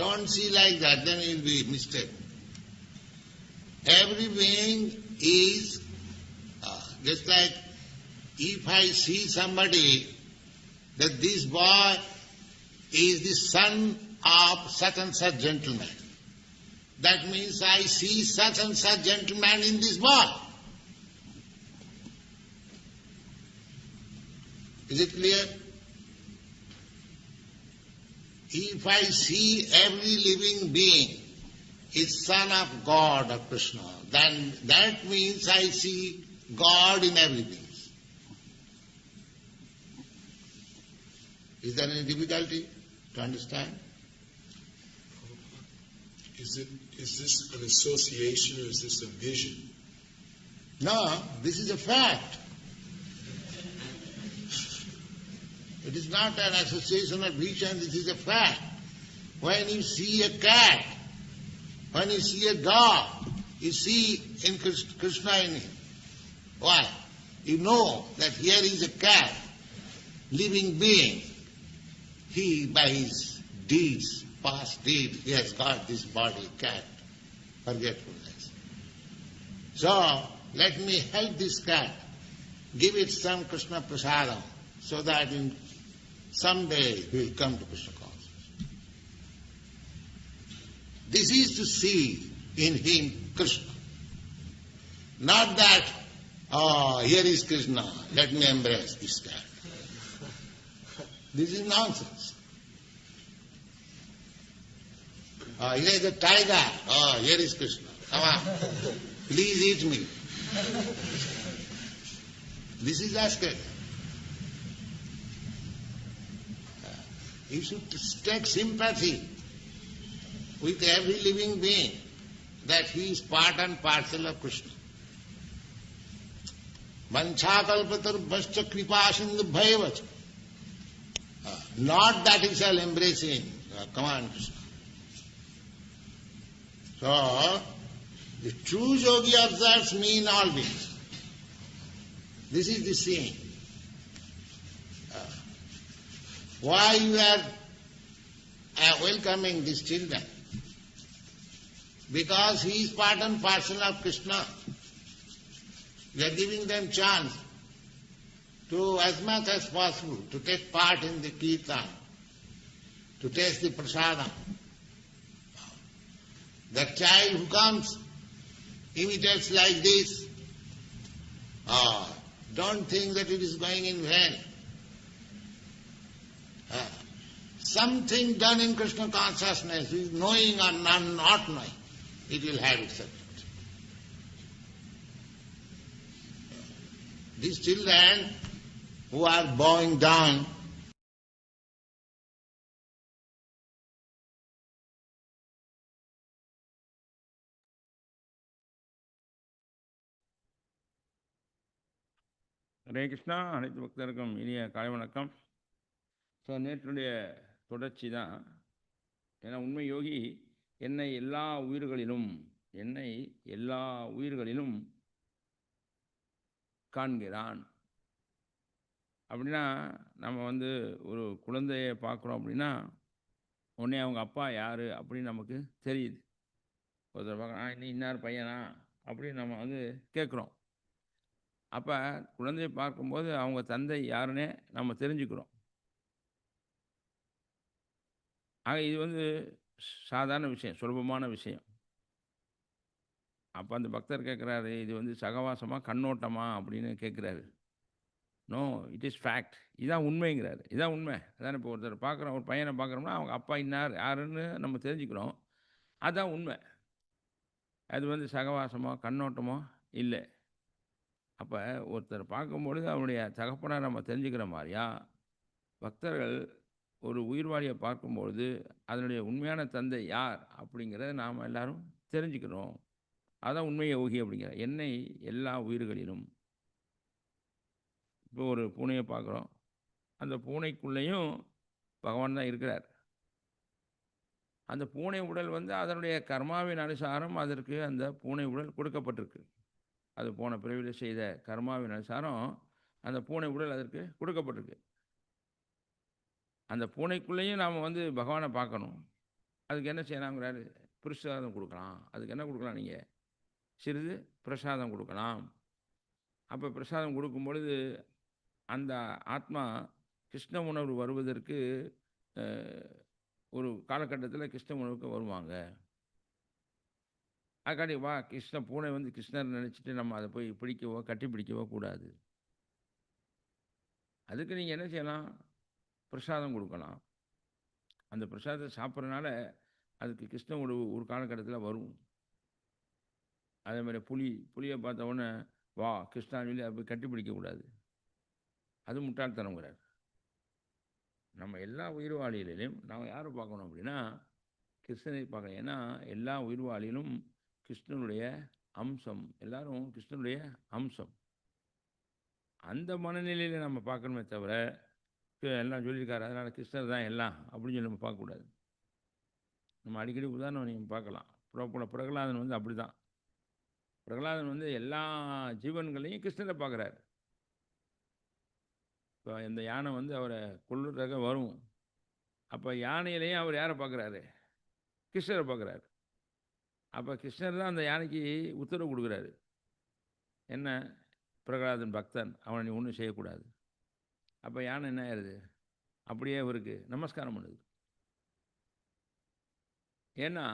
Don't see like that, then you'll be mistaken. Every being is uh, just like if I see somebody that this boy is the son of such and such gentleman. That means I see such and such gentleman in this boy. Is it clear? If I see every living being is son of God or Krishna, then that means I see God in every being. Is there any difficulty to understand? Is it is this an association or is this a vision? No, this is a fact. It is not an association of vision, this is a fact. When you see a cat, when you see a dog, you see in Krishna in him. Why? You know that here is a cat, living being. He, by his deeds, past deed, he has got this body, cat, forgetfulness. So, let me help this cat, give it some Krishna prasadam, so that in someday he will come to Krishna consciousness. This is to see in him Krishna. Not that, oh, here is Krishna, let me embrace this guy. This is nonsense. Oh, here is a tiger. Oh, here is Krishna. Come on. Please eat me. This is asking. You should take sympathy with every living being that he is part and parcel of Krishna. Vanchakalpatarvascha kripa sindhu bhayavacha. Uh, Not that he shall embrace him. Uh, Come on, Krishna. So, the true yogi observes me in all beings. This is the seeing. Why you are uh, welcoming these children? Because he is part and parcel of Krishna. We are giving them chance to, as much as possible, to take part in the kirtan, to taste the prasadam. That child who comes imitates like this, ah, don't think that it is going in vain. something done in Krishna consciousness, is knowing or not, not knowing, it will have its effect. These children who are bowing down Hare Krishna அனைத்து பக்தருக்கும் இனிய காலை வணக்கம் so நேற்றுடைய தொடர்ச்சி தான். ஏன்னா உண்மை யோகி என்னை எல்லா உயிர்களிலும் என்னை எல்லா உயிர்களிலும் காண்கிறான். அப்படின்னா நம்ம வந்து ஒரு குழந்தையை பார்க்குறோம் அப்படின்னா உடனே அவங்க அப்பா யார் அப்படின்னு நமக்கு தெரியுது. ஒருத்தர் பார்க்குறோம் ஆ இன்னார் பையனா? அப்படின்னு நம்ம வந்து கேட்குறோம். அப்போ குழந்தையை பார்க்கும்போது அவங்க தந்தை யாருன்னே நம்ம தெரிஞ்சுக்கிறோம். ஆக இது வந்து சாதாரண விஷயம் சுலபமான விஷயம். அப்போ அந்த பக்தர் கேட்குறாரு இது வந்து சகவாசமாக கண்ணோட்டமா அப்படின்னு கேட்குறாரு. No it is fact. இதான் உண்மைங்கிறாரு. இதான் உண்மை. அதான் இப்போ ஒருத்தர் பார்க்குறோம் ஒரு பையனை பார்க்குறோம்னா அவங்க அப்பா இன்னார் யாருன்னு நம்ம தெரிஞ்சுக்கிறோம். அதுதான் உண்மை. அது வந்து சகவாசமோ கண்ணோட்டமோ இல்லை. அப்போ ஒருத்தர் பார்க்கும்பொழுது அவருடைய தகப்பனை நம்ம தெரிஞ்சுக்கிற மாதிரியா? பக்தர்கள் ஒரு உயிர்வாளியை பார்க்கும்பொழுது அதனுடைய உண்மையான தந்தை யார் அப்படிங்கிறத நாம் எல்லாரும் தெரிஞ்சுக்கிறோம் அதான் உண்மையை ஊகி அப்படிங்கிற. என்னை எல்லா உயிர்களிலும். இப்போ ஒரு பூனையை பார்க்குறோம். அந்த பூனைக்குள்ளேயும் பகவான் தான் இருக்கிறார். அந்த பூனை உடல் வந்து அதனுடைய கர்மாவின் அனுசாரம் அதற்கு அந்த பூனை உடல் கொடுக்கப்பட்டிருக்கு. அது போன பிறவியில் செய்த கர்மாவின் அனுசாரம் அந்த பூனை உடல் அதற்கு கொடுக்கப்பட்டிருக்கு. அந்த பூனைக்குள்ளேயும் நாம் வந்து பகவானை பார்க்கணும். அதுக்கு என்ன செய்யலாங்கிறாரு பிரசாதம் கொடுக்கலாம். அதுக்கு என்ன கொடுக்கலாம் நீங்கள் சிறிது பிரசாதம் கொடுக்கலாம். அப்போ பிரசாதம் கொடுக்கும் பொழுது அந்த ஆத்மா கிருஷ்ண உணர்வு வருவதற்கு ஒரு காலகட்டத்தில் கிருஷ்ண உணவுக்கு வருவாங்க. அதுக்காண்டி வா கிருஷ்ண பூனை வந்து கிருஷ்ணர் நினச்சிட்டு நம்ம அதை போய் பிடிக்கவோ கட்டி பிடிக்கவோ கூடாது. அதுக்கு நீங்கள் என்ன செய்யலாம்? பிரசாதம் கொடுக்கலாம். அந்த பிரசாதத்தை சாப்பிட்றதுனால அதுக்கு கிருஷ்ண ஒரு ஒரு காலகட்டத்தில் வரும். அதே மாதிரி புலி புளியை பார்த்த உடனே வா கிருஷ்ணான்னு சொல்லி அதை போய் அது முட்டாள்தனங்கிறார் நம்ம எல்லா உயிர்வாளிகளிலும் நாம் யாரை பார்க்கணும் அப்படின்னா கிருஷ்ணனை பார்க்கணும். ஏன்னா எல்லா உயிர்வாளியிலும் கிருஷ்ணனுடைய அம்சம். எல்லாரும் கிருஷ்ணனுடைய அம்சம். அந்த மனநிலையில் நம்ம பார்க்கணுமே தவிர எல்லாம் சொல்லியிருக்காரு. அதனால் கிருஷ்ணர் தான் எல்லாம் அப்படின்னு சொல்லி நம்ம பார்க்கக்கூடாது. நம்ம அடிக்கடி உதாரணம் நீங்கள் பார்க்கலாம். புறப்பட பிரகலாதன் வந்து அப்படி தான் பிரகலாதன் வந்து எல்லா ஜீவன்களையும் கிருஷ்ணரை பார்க்குறாரு. இப்போ இந்த யானை வந்து அவரை கொள்ளுறதாக வரும். அப்போ யானையிலையும் அவர் யாரை பார்க்குறாரு? கிருஷ்ணரை பார்க்குறாரு. அப்போ கிருஷ்ணர் தான் அந்த யானைக்கு உத்தரவு கொடுக்குறாரு. என்ன? பிரகலாதன் பக்தன். அவனை நீ ஒன்றும் செய்யக்கூடாது. அப்போ யானை என்ன ஆயிடுது அப்படியே அவருக்கு நமஸ்காரம் பண்ணுது. ஏன்னா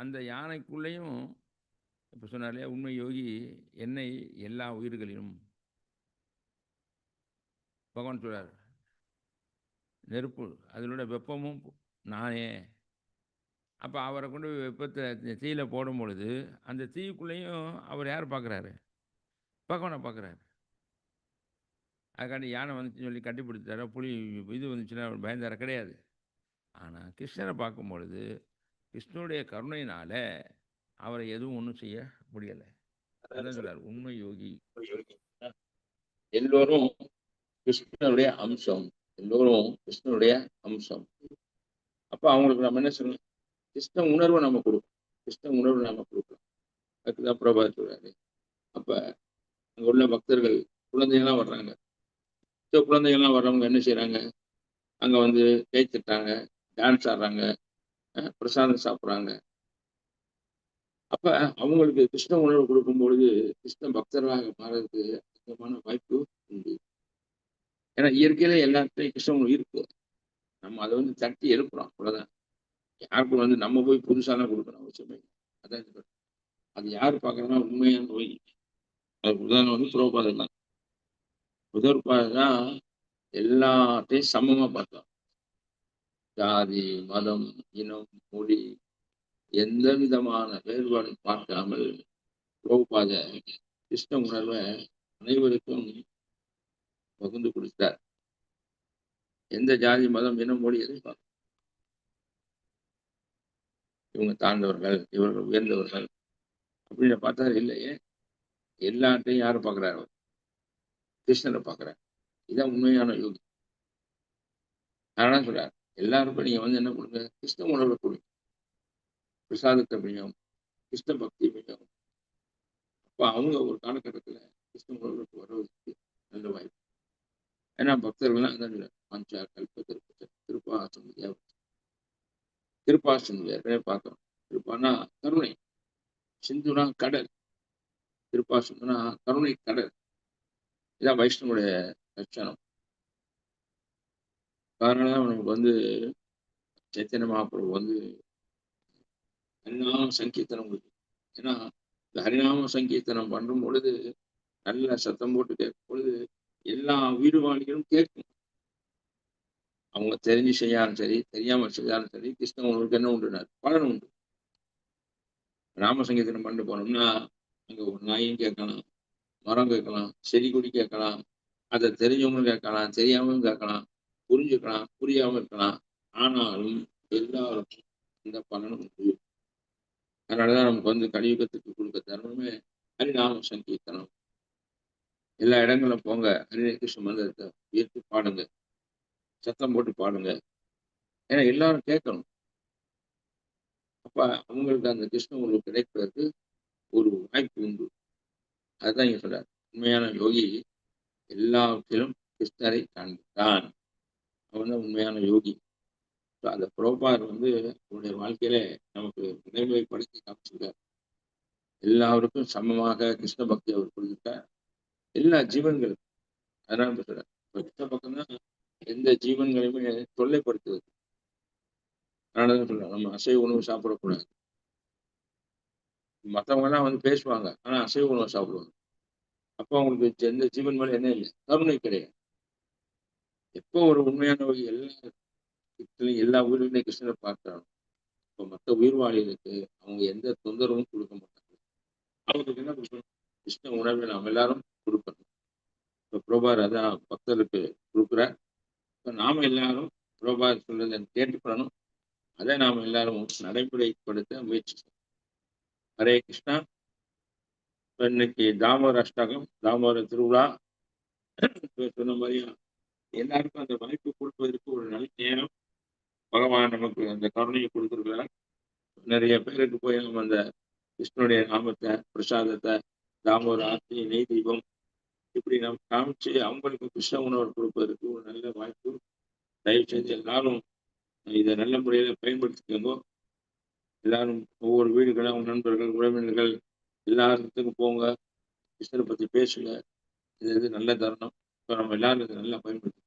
அந்த யானைக்குள்ளேயும் இப்போ சொன்னார்லையா உண்மை யோகி என்னை எல்லா உயிர்களிலும். பகவான் சொல்கிறார் நெருப்பு அதனோட வெப்பமும் நானே. அப்போ அவரை கொண்டு போய் வெப்பத்தை தீயில் போடும் பொழுது அந்த தீக்குள்ளேயும் அவர் யார் பார்க்குறாரு பகவானை பார்க்குறாரு அதுக்காண்டி யானை வந்துச்சுன்னு சொல்லி கட்டிப்பிடிச்சாரோ புலி இது வந்துச்சுன்னா அவர் பயந்தார? கிடையாது. ஆனால் கிருஷ்ணரை பார்க்கும் பொழுது கிருஷ்ணனுடைய கருணையினால் அவரை எதுவும் ஒன்றும் செய்ய முடியலை. அதான் சொல்றார் உண்மை யோகி. எல்லோரும் கிருஷ்ணனுடைய அம்சம். எல்லோரும் கிருஷ்ணனுடைய அம்சம். அப்போ அவங்களுக்கு நம்ம என்ன சொல்லணும்? கிருஷ்ண உணர்வை நம்ம கொடுக்கணும். கிருஷ்ண உணர்வு நம்ம கொடுக்கணும். அதுக்குதான் பிரபா சொல்றாரு. அப்போ அங்கே உள்ள பக்தர்கள் குழந்தைகள்லாம் வர்றாங்க. இந்த குழந்தைகள்லாம் வர்றவங்க என்ன செய்கிறாங்க அங்க வந்து கை டான்ஸ் ஆடுறாங்க அஹ் பிரசாதம் சாப்பிட்றாங்க. அப்ப அவங்களுக்கு கிருஷ்ண உணர்வு கொடுக்கும் பொழுது கிருஷ்ண பக்தர்களாக மாறதுக்கு அதிகமான வாய்ப்பு உண்டு. ஏன்னா இயற்கையில எல்லாத்துலேயும் கிருஷ்ண உணர்வு இருக்கு. நம்ம அதை வந்து தட்டி எழுப்புறோம் அவ்வளோதான் யாருக்கும் வந்து நம்ம போய் புதுசாலாம் கொடுக்கணும் அவசியமே அதான் அது யார் பார்க்கறதுனா உண்மையான நோய். அதுக்கு உதாரணம் வந்து புரோபாதம் தான். புதற்பாதம் தான் எல்லாத்தையும் சமமா பார்த்தோம் ஜாதி மதம் இனம் மொழி எந்த விதமான வேறுபாடும் பார்க்காமல் பிரபுபாத கிருஷ்ண உணர்வை அனைவருக்கும் பகிர்ந்து கொடுத்தார். எந்த ஜாதி மதம் இனம் மொழி எதுவும் பார்க்க இவங்க தாழ்ந்தவர்கள் இவர்கள் உயர்ந்தவர்கள் அப்படின்னு பார்த்தா இல்லையே? எல்லாத்தையும் யாரும் பார்க்குறாரு கிருஷ்ணரை பார்க்குறேன் இதான் உண்மையான யோகி. அதனால சொல்றாரு. எல்லாருக்கும் நீங்க வந்து என்ன கொடுங்க கிருஷ்ண உணர்வை கொடுங்க. பிரசாதத்தை பிரியம் கிருஷ்ண பக்தி பிரியம் அப்போ அவங்க ஒரு காலகட்டத்துல கிருஷ்ண உணர்வுக்கு வர்றதுக்கு நல்ல வாய்ப்பு. ஏன்னா பக்தர்கள்லாம் அதான் சொல்றாரு பஞ்சா கல்ப திருப்ப திருப்பாசம் திருப்பாசம் ஏற்கனவே திருப்பானா கருணை. சிந்துனா கடல். திருப்பாசம்னா கருணை கடல். இதான் வைஷ்ணவுடைய லட்சணம். காரணம் நமக்கு வந்து சைத்தன்ய மகாபிரபு வந்து ஹரிநாம சங்கீர்த்தனம் கொடுக்கும் ஏன்னா இந்த ஹரிநாம சங்கீர்த்தனம் பண்ணும் பொழுது நல்ல சத்தம் போட்டு கேட்கும் பொழுது எல்லா உயிர்வாளிகளும் கேட்கும். அவங்க தெரிஞ்சு செய்யாலும் சரி தெரியாமல் செய்யாலும் சரி கிருஷ்ணன் உங்களுக்கு என்ன உண்டுனார் பலன் உண்டு. ராம சங்கீர்த்தனம் பண்ணிட்டு போனோம்னா அங்க ஒரு நாயும் கேட்கலாம். மரம் கேட்கலாம் செடி கொடி கேட்கலாம் அதை தெரிஞ்சவங்களும் கேட்கலாம் தெரியாமலும் கேட்கலாம் புரிஞ்சுக்கலாம் புரியாமல் இருக்கலாம். ஆனாலும் எல்லாருக்கும் இந்த பலனும் உண்டு. அதனாலதான் நமக்கு வந்து கலியுகத்துக்கு கொடுக்க தர்மமே ஹரிநாம சங்கீர்த்தனம். எல்லா இடங்களும் போங்க ஹரிநே கிருஷ்ண மந்திரத்தை உயர்த்தி பாடுங்க. சத்தம் போட்டு பாடுங்க. ஏன்னா எல்லாரும் கேட்கணும். அப்ப அவங்களுக்கு அந்த கிருஷ்ண உங்களுக்கு கிடைப்பதற்கு ஒரு வாய்ப்பு உண்டு. அதுதான் இங்க சொல்றாரு. உண்மையான யோகி எல்லாவற்றிலும் கிருஷ்ணரை காண்கிறான் அவன் தான் உண்மையான யோகி. ஸோ அந்த புரோபார் வந்து அவருடைய வாழ்க்கையில நமக்கு நினைவுபடுத்தி காமிச்சிருக்கார். எல்லாருக்கும் சமமாக கிருஷ்ண பக்தி அவர் கொடுத்துட்டார் எல்லா ஜீவன்களுக்கும். அதனால சொல்றார். கிருஷ்ண பக்கம் தான் எந்த ஜீவன்களையுமே தொல்லைப்படுத்துவது. அதனாலதான் சொல்றேன் நம்ம அசைவ உணவு சாப்பிடக்கூடாது. மற்றவங்கலாம் வந்து பேசுவாங்க. ஆனா அசைவ உணவு சாப்பிடுவாங்க. அப்போ அவங்களுக்கு எந்த ஜீவன் மேலே என்ன இல்லை. கருணை கிடையாது. எப்போ ஒரு உண்மையான ஒரு எல்லா இடத்துலயும் எல்லா உயிரினையும் கிருஷ்ணரை பார்க்குறாங்க இப்போ மற்ற உயிர்வாளிகளுக்கு அவங்க எந்த தொந்தரவும் கொடுக்க மாட்டாங்க. அவங்களுக்கு என்ன கொடுக்கணும்? கிருஷ்ண உணர்வை நாம் எல்லாரும் கொடுக்கணும். இப்போ புரோபார் அதான் பக்தருக்கு கொடுக்குறார். இப்போ நாம எல்லாரும் புரோபார் சொல்றதை கேட்டுக்கணும் அதை நாம் எல்லாரும் நடைமுறைப்படுத்த முயற்சி ஹரே கிருஷ்ணா. இன்னைக்கு தாமோதர அஷ்டகம் தாமோதர திருவிழா. சொன்ன மாதிரியா எல்லாருக்கும் அந்த வாய்ப்பு கொடுப்பதற்கு ஒரு நல்ல நேரம். பகவான் நமக்கு அந்த கருணையை கொடுத்துருக்கிறார். நிறைய பேருக்கு போய் நம்ம அந்த கிருஷ்ணனுடைய நாமத்தை பிரசாதத்தை தாமோதர ஆர்த்தி நெய் தீபம் இப்படி நாம் காமிச்சு அவங்களுக்கு கிருஷ்ண உணவு கொடுப்பதற்கு ஒரு நல்ல வாய்ப்பு. தயவு செஞ்சு எல்லாரும் இதை நல்ல முறையில் பயன்படுத்திக்கோங்க. எல்லாரும் ஒவ்வொரு வீடுகளும் அவங்க நண்பர்கள் உறவினர்கள் எல்லாத்துக்கும் போங்க. கிருஷ்ணரை பற்றி பேசுங்க. இது இது நல்ல தருணம். இப்போ நம்ம எல்லாரும் இதை நல்லா பயன்படுத்தி